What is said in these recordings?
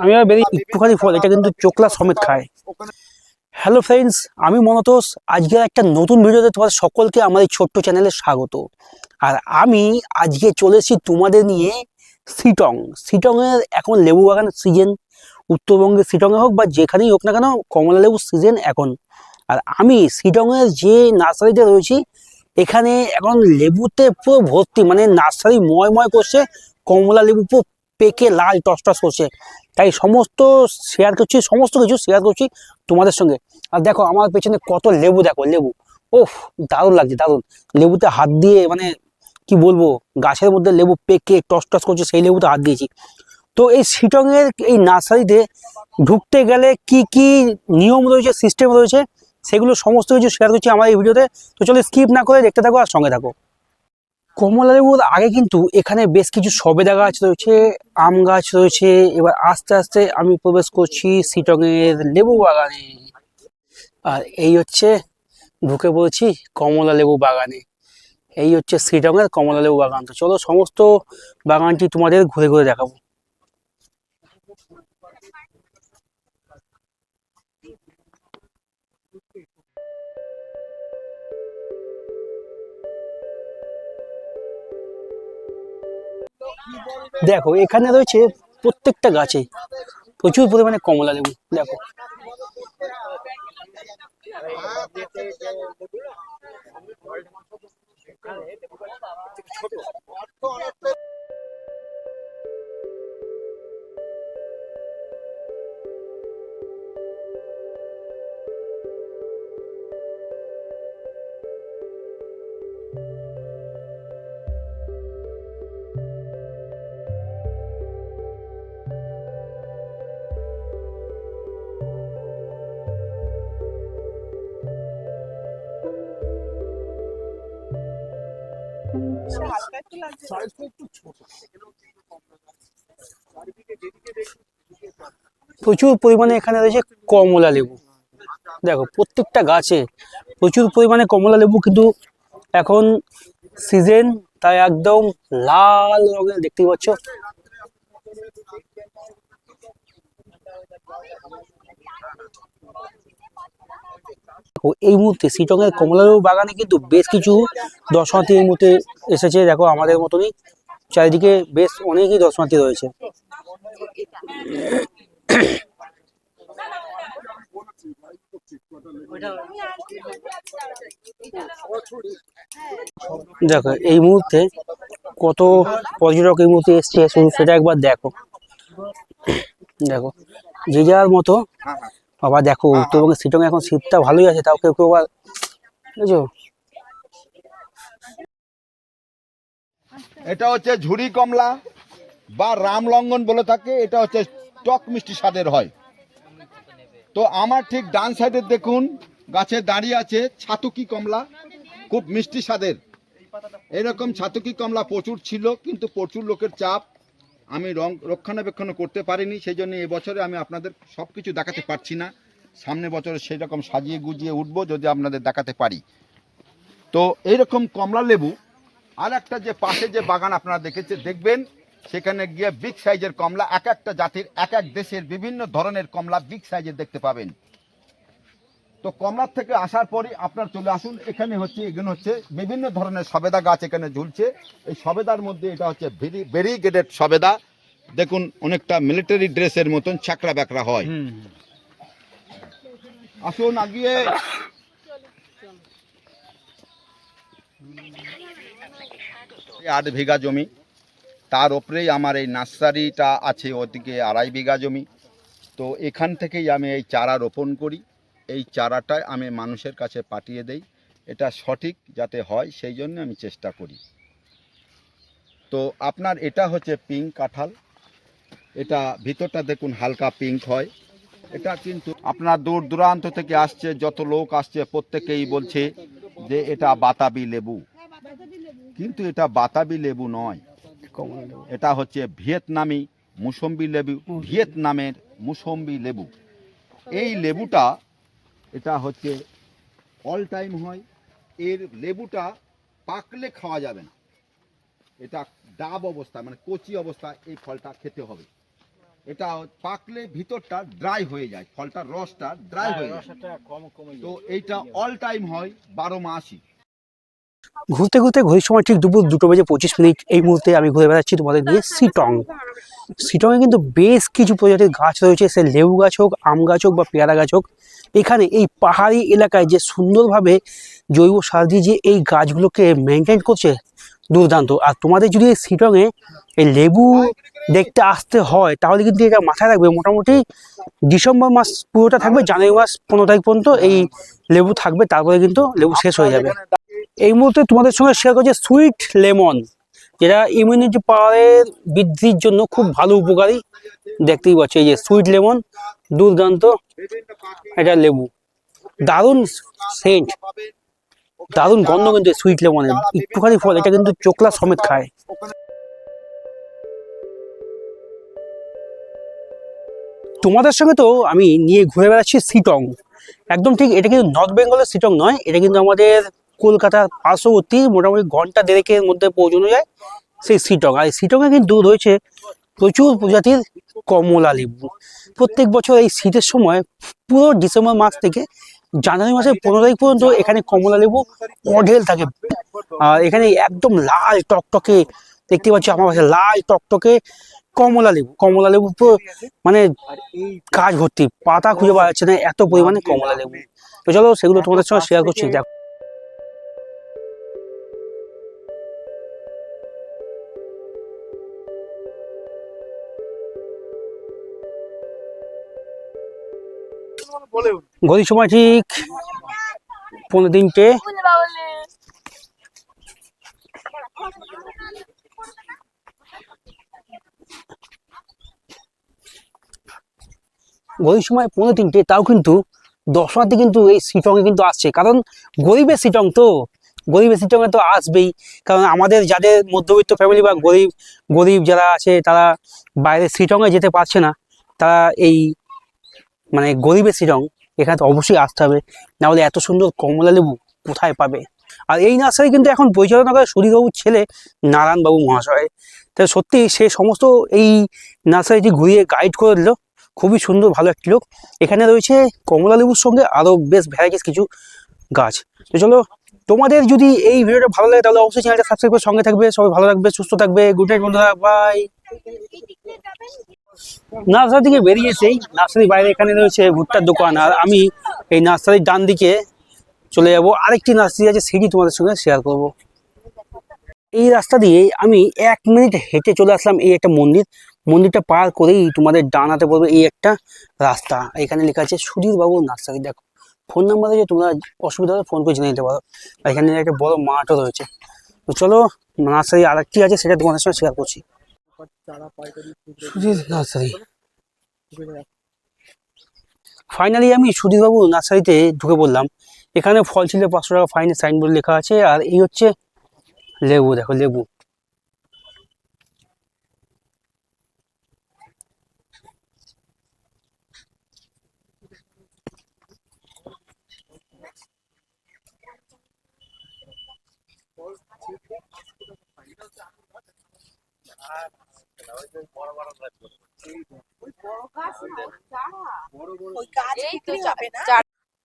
আমি আর বেরিয়ে একটুখানি ফল, এটা কিন্তু চোকলা সমেত খায়। হ্যালো ফ্রেন্ডস আমি মনতোষ। আজকে একটা নতুন ভিডিওতে তোমাদের সকলকে আমার এই ছোট্ট চ্যানেলে স্বাগত। আর আমি আজকে চলে এসেছি তোমাদের নিয়ে সিটং। সিটংয়ের এখন লেবু বাগানের সিজন উত্তরবঙ্গের সিটংয়ে হোক বা যেখানেই হোক না কেন, কমলা লেবুর সিজন এখন। আর আমি সিটংয়ের যে নার্সারিতে রয়েছি, এখানে এখন লেবুতে পুরো ভর্তি মানে নার্সারি ময় ময় করছে, কমলা লেবু পুরো পেকে লাল টস টস করছে। তাই সমস্ত শেয়ার করছি, সমস্ত কিছু শেয়ার করছি তোমাদের সঙ্গে। আর দেখো, আমার পেছনে কত লেবু, দেখো, লেবু। ওফ দারুণ লাগছে, দারুণ। লেবুতে হাত দিয়ে মানে কি বলব, গাছের মধ্যে লেবু পেকে টস টস করছে, সেই লেবুতে হাত দিয়েছি। তো এই শিটংয়ের এই নার্সারিতে ঢুকতে গেলে কি কি নিয়ম রয়েছে সিস্টেম রয়েছে, সেগুলো সমস্ত কিছু শেয়ার করছি আমার এই ভিডিওতে। তো চলো স্কিপ না করে দেখতে থাকো আর সঙ্গে থাকো। কমলা লেবুর আগে কিন্তু এখানে বেশ কিছু সবেদা গাছ রয়েছে, আম গাছ রয়েছে, এবার আস্তে আস্তে আমি প্রবেশ করছি সিটংয়ের লেবু বাগানে। আর এই হচ্ছে ঢুকে পড়েছি কমলা লেবু বাগানে। এই হচ্ছে সিটংয়ের কমলা লেবু বাগান। তো চলো সমস্ত বাগানটি তোমাদের ঘুরে ঘুরে দেখাবো। দেখো এখানে রয়েছে প্রত্যেকটা গাছে প্রচুর পরিমাণে কমলা লেবু দেখো। প্রচুর পরিমাণে এখানে রয়েছে কমলা লেবু। দেখো প্রত্যেকটা গাছে প্রচুর পরিমাণে কমলা লেবু কিন্তু এখন সিজন তাই একদম লাল রঙের দেখতে পাচ্ছ। দেখো, এই মুহূর্তে সিটংয়ের কমলা লেবু বাগানে কিন্তু বেশ কিছু দর্শনার্থী এই মুহূর্তে এসেছে। দেখো আমাদের মতনই চারিদিকে বেশ অনেকই দর্শনার্থী রয়েছে। দেখো এই মুহূর্তে কত পর্যটক এই মুহূর্তে এসছে সেটা একবার দেখো। দেখো যে যার মতো। বাবা দেখো উত্তরবঙ্গের সিটং এখন শীতটা ভালোই আছে তাও কেউ কেউ আবার বুঝছ? এটা হচ্ছে ঝুরি কমলা বা রামলঙ্গন বলে থাকে এটা হচ্ছে টক মিষ্টি স্বাদের হয়। তো আমার ঠিক ডান সাইডে দেখুন গাছে দাঁড়িয়ে আছে ছাতুকি কমলা খুব মিষ্টি স্বাদের। এরকম ছাতুকি কমলা প্রচুর ছিল কিন্তু প্রচুর লোকের চাপ। আমি রং রক্ষণাবেক্ষণ করতে পারিনি সেই জন্য এবছরে আমি আপনাদের সব কিছু দেখাতে পারছি না। সামনে বছরে সেই রকম সাজিয়ে গুজিয়ে উঠবো যদি আপনাদের দেখাতে পারি। তো এইরকম কমলা লেবু আর একটা যে পাশে যে বাগান আপনারা দেখেছে, দেখবেন, সেখানে গিয়ে বিগ সাইজের কমলা, এক একটা জাতির, এক এক দেশের বিভিন্ন ধরনের কমলা বিগ সাইজের দেখতে পাবেন। তো কমলার থেকে আসার পরই আপনার চলে আসুন। এখানে হচ্ছে এখানে হচ্ছে বিভিন্ন ধরনের সবেদা গাছ এখানে ঝুলছে। এই সবেদার মধ্যে এটা হচ্ছে ভেরি ভেরিগেটেড সবেদা। দেখুন অনেকটা মিলিটারি ড্রেসের মতন চাকরা ব্যাকরা হয়। আসুন আগিয়ে। আট বিঘা জমি। তার ওপরেই আমার এই নার্সারিটা আছে ওদিকে আড়াই বিঘা জমি। তো এখান থেকেই আমি এই চারা রোপণ করি। এই চারাটা আমি মানুষের কাছে পাঠিয়ে দেই। এটা সঠিক যাতে হয়, সেই জন্য আমি চেষ্টা করি। তো আপনার এটা হচ্ছে পিঙ্ক কাঁঠাল। এটা ভিতরটা দেখুন হালকা পিঙ্ক হয়। এটা কিন্তু আপনার দূর দূরান্ত থেকে আসছে, যত লোক আসছে, প্রত্যেকেই বলছে যে এটা বাতাবি লেবু। কিন্তু এটা বাতাবি লেবু নয়। এটা হচ্ছে ভিয়েতনামি মুসম্বি লেবু, ভিয়েতনামের মুসম্বি লেবু। এই লেবুটা এটা হচ্ছে অল টাইম হয়। এর লেবুটা পাকলে খাওয়া যাবে না। এটা ডাব অবস্থা মানে কচি অবস্থা এই ফলটা খেতে হবে। এটা পাকলে ভিতরটা ড্রাই হয়ে যায় ফলটার রসটা ড্রাই হয়ে যায়। তো এইটা অল টাইম হয় বারো মাসই। ঘুরতে ঘুরতে ঘড়ির সময় ঠিক দুপুর দুটো বেজে পঁচিশ মিনিট। এই মুহূর্তে আমি ঘুরে বেড়াচ্ছি তোমাদের নিয়ে সিটং সিটংয়ে কিন্তু বেশ কিছু প্রজাতির গাছ রয়েছে। সে লেবু গাছ হোক, আম গাছ হোক বা পেয়ারা গাছ হোক, এখানে এই পাহাড়ি এলাকায় যে সুন্দরভাবে জৈব সার দিয়ে যে এই গাছগুলোকে মেনটেন করছে, দুর্দান্ত। আর তোমাদের যদি এই সিটংয়ে এই লেবু দেখতে আসতে হয়, তাহলে কিন্তু এটা মাথায় রাখবে। মোটামুটি ডিসেম্বর মাস পুরোটা থাকবে, জানুয়ারি মাস পনেরো তারিখ পর্যন্ত এই লেবু থাকবে, তারপরে কিন্তু লেবু শেষ হয়ে যাবে। এই মুহূর্তে তোমাদের সঙ্গে শেয়ার করছে সুইট লেমন যেটা ইমিউনিটি পাওয়ারের বৃদ্ধির জন্য খুব ভালো উপকারী। দেখতেই পাচ্ছ এই যে সুইট লেমন দুর্দান্ত। এটা লেবু। দারুণ সেন্ট দারুণ গন্ধ কিন্তু সুইট লেমনের একটুখানি ফল, এটা কিন্তু চোখলা সমেত খায়। তোমাদের সঙ্গে তো আমি নিয়ে ঘুরে বেড়াচ্ছি সিটং একদম ঠিক, এটা কিন্তু নর্থ বেঙ্গলের সিটং নয়, এটা কিন্তু আমাদের কলকাতার পার্শ্ববর্তী মোটামুটি ঘণ্টা দেড়েকের মধ্যে পৌঁছানো যায় সেই সিটং। আর সিটংয়ে কিন্তু রয়েছে প্রচুর প্রজাতির কমলা লেবু। প্রত্যেক বছর এই শীতের সময় পুরো ডিসেম্বর মাস থেকে জানুয়ারি মাসের পনেরো তারিখ পর্যন্ত এখানে কমলা লেবু অঢেল থাকে। আর এখানে একদম লাল টকটকে, দেখতে পাচ্ছি আমার কাছে লাল টকটকে কমলা লেবু। কমলা লেবু মানে কাজ ভর্তি, পাতা খুঁজে পাওয়া যাচ্ছে না এত পরিমাণে কমলা লেবু। তো চলো সেগুলো তোমাদের সঙ্গে শেয়ার করছি। দেখো। ঘড়ির সময় ঠিক পনেরো তিনটে। ঘড়ির সময় পনেরো তিনটে, তাও কিন্তু দর্শনার্থী কিন্তু এই সিটংয়ে কিন্তু আসছে। কারণ গরিবের সিটং তো, গরিবের সিটংয়ে তো আসবেই। কারণ আমাদের যাদের মধ্যবিত্ত ফ্যামিলি বা গরিব গরিব যারা আছে, তারা বাইরে সিটংয়ে যেতে পারছে না। তারা এই মানে গরিবের সিটং এখানে তো অবশ্যই আসতে হবে। নাহলে এত সুন্দর কমলা লেবু কোথায় পাবে? আর এই নার্সারি কিন্তু এখন পরিচালনা করে সুধীরবাবুর ছেলে নারায়ণবাবু মহাশয়। তাই সত্যি সে সমস্ত এই নার্সারিটি ঘুরিয়ে গাইড করে দিল। খুবই সুন্দর, ভালো একটি লোক। এখানে রয়েছে কমলা লেবুর সঙ্গে আরও বেশ ভ্যারাইটিস কিছু গাছ। তো চলো, তোমাদের যদি এই ভিডিওটা ভালো লাগে তাহলে অবশ্যই চ্যানেলটা সাবস্ক্রাইব করে সঙ্গে থাকবে। সবাই ভালো থাকবে, সুস্থ থাকবে। গুড নাইট বন্ধুরা বাই নার্সারি থেকে বেরিয়েছেই নার্সারির বাইরে এখানে রয়েছে ভুট্টার দোকান। আর আমি এই নার্সারির ডান দিকে চলে যাব। আরেকটি নার্সারি আছে, সেটি তোমাদের সঙ্গে শেয়ার করব। এই রাস্তা দিয়ে আমি এক মিনিট হেঁটে চলে আসলাম এই একটা মন্দির। মন্দিরটা পার করেই তোমাদের ডান হাতে পড়বে এই একটা রাস্তা। এখানে লেখা আছে সুধীর বাবু নার্সারি। দেখো ফোন নাম্বার আছে তোমরা অসুবিধা হলে ফোন করে জেনে নিতে পারো। এখানে একটা বড় মাঠও রয়েছে। তো চলো নার্সারি আরেকটি আছে, সেটা তোমাদের সঙ্গে শেয়ার করছি। নার্সারি ফাইনালি আমি সুধীরবাবু নার্সারিতে ঢুকে পড়লাম। এখানে ফল ছিল পাঁচশো টাকা ফাইনের সাইনবোর্ড লেখা আছে আর এই হচ্ছে লেবু দেখো লেবু। না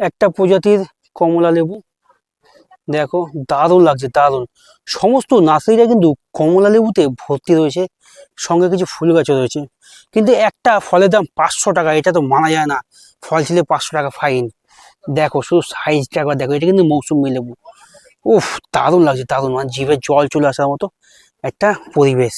একটা প্রজাতির কমলা লেবু। দেখো, দারুণ লাগছে, দারুণ। সমস্ত নার্সারিটা কিন্তু কমলা লেবুতে ভর্তি রয়েছে, সঙ্গে কিছু ফুল গাছও রয়েছে। কিন্তু একটা ফলের দাম পাঁচশো টাকা, এটা তো মানা যায় না। ফল ছিল পাঁচশো টাকা, ফাইন। দেখো, শুধু সাইজটা একবার দেখো, এটা কিন্তু মৌসুমি লেবু। উফ, দারুণ লাগছে, দারুণ। মানে জিভে জল চলে আসার মতো একটা পরিবেশ।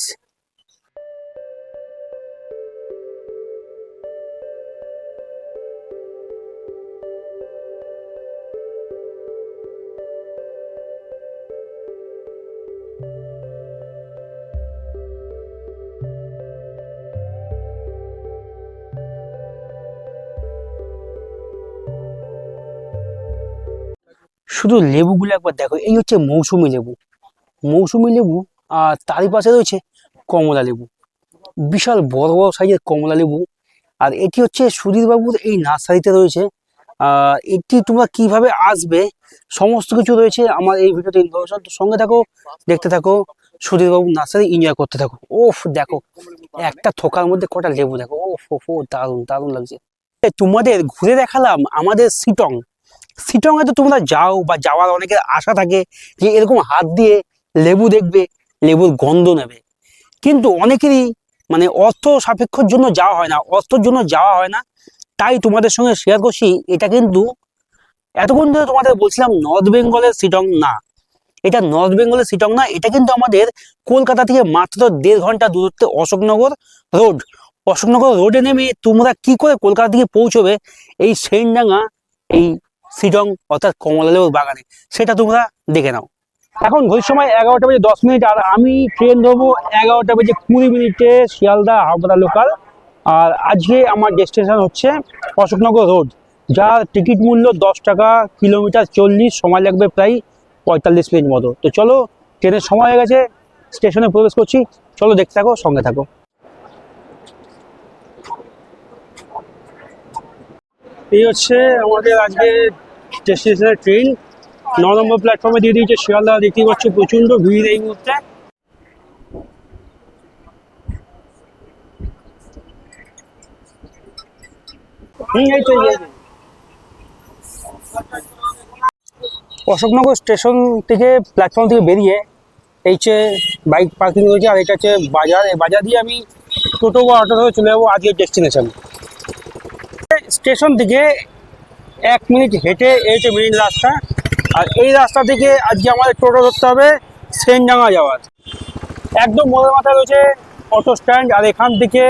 শুধু লেবুগুলো একবার দেখো, এই হচ্ছে মৌসুমি লেবু। মৌসুমি লেবু, আর তারই পাশে রয়েছে কমলা লেবু। বিশাল বড় বড় সাইজের কমলা লেবু। আর এটি হচ্ছে সুধীরবাবুর এই নার্সারিতে রয়েছে। আর এটি তোমরা কীভাবে আসবে, সমস্ত কিছু রয়েছে আমার এই ভিডিওতে ইনফরমেশন তো সঙ্গে থাকো, দেখতে থাকো, সুধীরবাবু নার্সারি এনজয় করতে থাকো। ওফ, দেখো, একটা থোকার মধ্যে কটা লেবু দেখো। ওফ ওফ দারুণ দারুণ লাগছে। তোমাদের ঘুরে দেখালাম আমাদের সিটং সিটং এ তো তোমরা যাও বা যাওয়ার অনেকের আশা থাকে যে এরকম হাত দিয়ে লেবু দেখবে, লেবুর গন্ধ নেবে। কিন্তু অনেকেরই মানে অর্থ সাপেক্ষর জন্য যাওয়া হয় না, অর্থর জন্য যাওয়া হয় না। তাই তোমাদের সঙ্গে শেয়ার করছি, এটা কিন্তু এতক্ষণ ধরে তোমাদের বলছিলাম নর্থ বেঙ্গলের সিটং না। এটা নর্থ বেঙ্গলের সিটং না, এটা কিন্তু আমাদের কলকাতা থেকে মাত্র দেড় ঘণ্টা দূরত্বে অশোকনগর রোড। অশোকনগর রোডে নেমে তোমরা কি করে কলকাতা থেকে পৌঁছবে এই সেনডাঙ্গা, এই সিটং অর্থাৎ কমলালেবুর বাগানে, সেটা তোমরা দেখে নাও। এখন ঘড়ির সময় এগারোটা বেজে দশ মিনিট, আর আমি ট্রেন ধরবো এগারোটা বেজে কুড়ি মিনিটে শিয়ালদা হাবড়া লোকাল আর আজকে আমার ডেস্টিনেশন হচ্ছে অশোকনগর রোড যার টিকিট মূল্য দশ টাকা কিলোমিটার চল্লিশ, সময় লাগবে প্রায় পঁয়তাল্লিশ মিনিট মতো। তো চলো ট্রেনের সময় হয়ে গেছে স্টেশনে প্রবেশ করছি। চলো দেখতে থাকো, সঙ্গে থাকো। এই হচ্ছে আমাদের আজকে ডেস্টিনেশনের ট্রেন। ন নম্বর প্ল্যাটফর্মে দিয়ে দিয়েছে শিয়ালদা। দেখতে পাচ্ছ প্রচণ্ড ভিড় এই মুহূর্তে। যে। অশোকনগর স্টেশন থেকে প্ল্যাটফর্ম থেকে বেরিয়ে এই হচ্ছে বাইক পার্কিং রয়েছে আর এটা হচ্ছে বাজার। এই বাজার দিয়ে আমি টোটো বা অটো ধরে চলে যাব আজকের ডেস্টিনেশন স্টেশন থেকে এক মিনিট হেঁটে এই হচ্ছে মেইন রাস্তা, আর এই রাস্তা থেকে আজকে আমাদের টোটো ধরতে হবে সেনডাঙ্গা যাওয়ার। একদম মোড়ের মাথায় রয়েছে অটো স্ট্যান্ড, আর এখান থেকে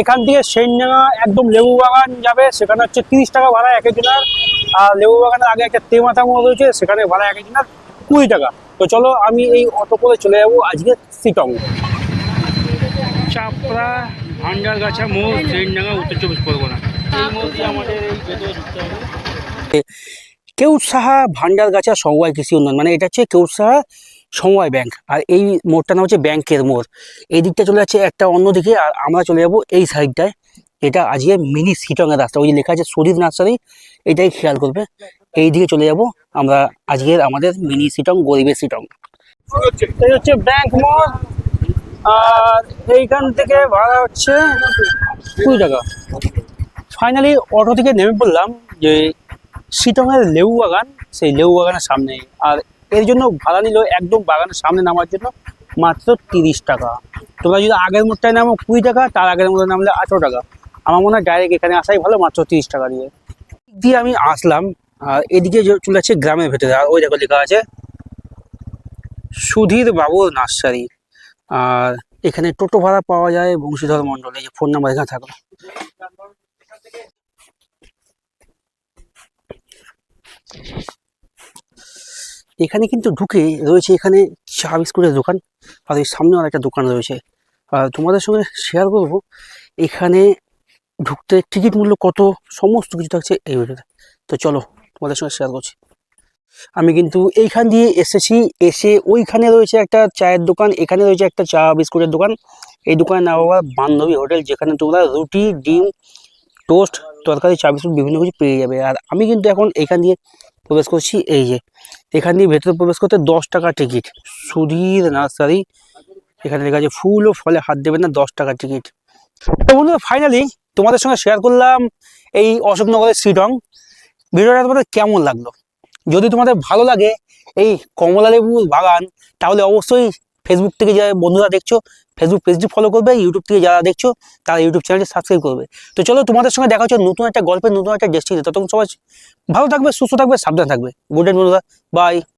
এখান থেকে সেনডাঙ্গা একদম লেবু বাগান যাবে, সেখানে হচ্ছে তিরিশ টাকা ভাড়া এক একজনের আর লেবু বাগানের আগে একটা তেমাথা মোড় রয়েছে, সেখানে ভাড়া এক একজনের কুড়ি টাকা। তো চলো আমি এই অটো করে চলে যাব আজকে সিটং। চাপড়া, ভান্ডারগাছা মোড়, সেনডাঙ্গা, উত্তর চব্বিশ পরগনা। কেউসাহা ভান্ডারগাছা সমবায় কৃষি উন্নয়ন মানে এটা হচ্ছে কেউসাহা সমবায় ব্যাংক। আর এই মোড়টার নাম হচ্ছে ব্যাংকের মোড়। এই দিকটা চলে যাচ্ছে একটা অন্যদিকে, আর আমরা চলে যাব এই সাইডটায়। এটা আজকে মিনি সিটংয়ের রাস্তা। ওই যে লেখা আছে, সুদীপ নার্সারি, এটাই খেয়াল করবে। এই দিকে চলে যাব আমরা আজকের আমাদের মিনি সিটং, গরিবের সিটং। হচ্ছে ব্যাংক মোড়। আর এইখান থেকে ভাড়া হচ্ছে কুড়ি টাকা। ফাইনালি অটো থেকে নেমে পড়লাম যে সিটংয়ের লেবু বাগান সেই লেবু বাগানের সামনে। আর এর জন্য ভাড়া নিল একদম বাগানের সামনে নামার জন্য মাত্র তিরিশ টাকা। তোমরা যদি আগের মোড়টায় নামো কুড়ি টাকা, তার আগের মোড়ে নামলে আঠেরো টাকা। আমার মনে হয় ডাইরেক্ট এখানে আসাই ভালো, মাত্র তিরিশ টাকা দিয়ে। দিয়ে আমি আসলাম, আর এদিকে চলে যাচ্ছে গ্রামের ভেতরে। আর ওই দেখো লেখা আছে সুধীর বাবুর নার্সারি। আর এখানে টোটো ভাড়া পাওয়া যায় বংশীধর মণ্ডল, এই যে ফোন নাম্বার এখানে থাকল। এখানে কিন্তু ঢুকে রয়েছে এখানে চা বিস্কুটের দোকান। আর এই সামনেও একটা দোকান রয়েছে। আর তোমাদের সঙ্গে শেয়ার করব, এখানে ঢুকতে টিকিট মূল্য কত, সমস্ত কিছু থাকছে এই ভিডিওতে। তো চলো তোমাদের সঙ্গে শেয়ার করছি। আমি কিন্তু এইখান দিয়ে এসেছি, এসে ওইখানে রয়েছে একটা চায়ের দোকান, এখানে রয়েছে একটা চা বিস্কুটের দোকান। এই দোকানের নাম আবার বান্ধবী হোটেল, যেখানে তোমরা রুটি, ডিম টোস্ট তরকারি, চা বিস্কুট বিভিন্ন কিছু পেয়ে যাবে। আর আমি কিন্তু এখন এখান দিয়ে প্রবেশ করছি এই যে, এখান দিয়ে ভেতরে প্রবেশ করতে দশ টাকা টিকিট সুধীর নার্সারি, এখানে লেখা আছে, ফুল ও ফলে হাত দেবেন না, দশ টাকা টিকিট তো বন্ধুরা ফাইনালি তোমাদের সঙ্গে শেয়ার করলাম এই অশোকনগরের সিটং ভিডিওটা তোমাদের কেমন লাগল? যদি তোমাদের ভালো লাগে এই কমলা লেবুর বাগান, তাহলে অবশ্যই ফেসবুক থেকে যারা বন্ধুরা দেখছ ফেসবুক পেজটি ফলো করবে ইউটিউব থেকে যারা দেখছ, তারা ইউটিউব চ্যানেলটি সাবস্ক্রাইব করবে। তো চলো তোমাদের সঙ্গে দেখা হচ্ছে নতুন একটা গল্পের, নতুন একটা ডেস্টিনি ততক্ষণ সবাই ভালো থাকবে, সুস্থ থাকবে, সাবধান থাকবে। গুড নাইট বন্ধুরা বাই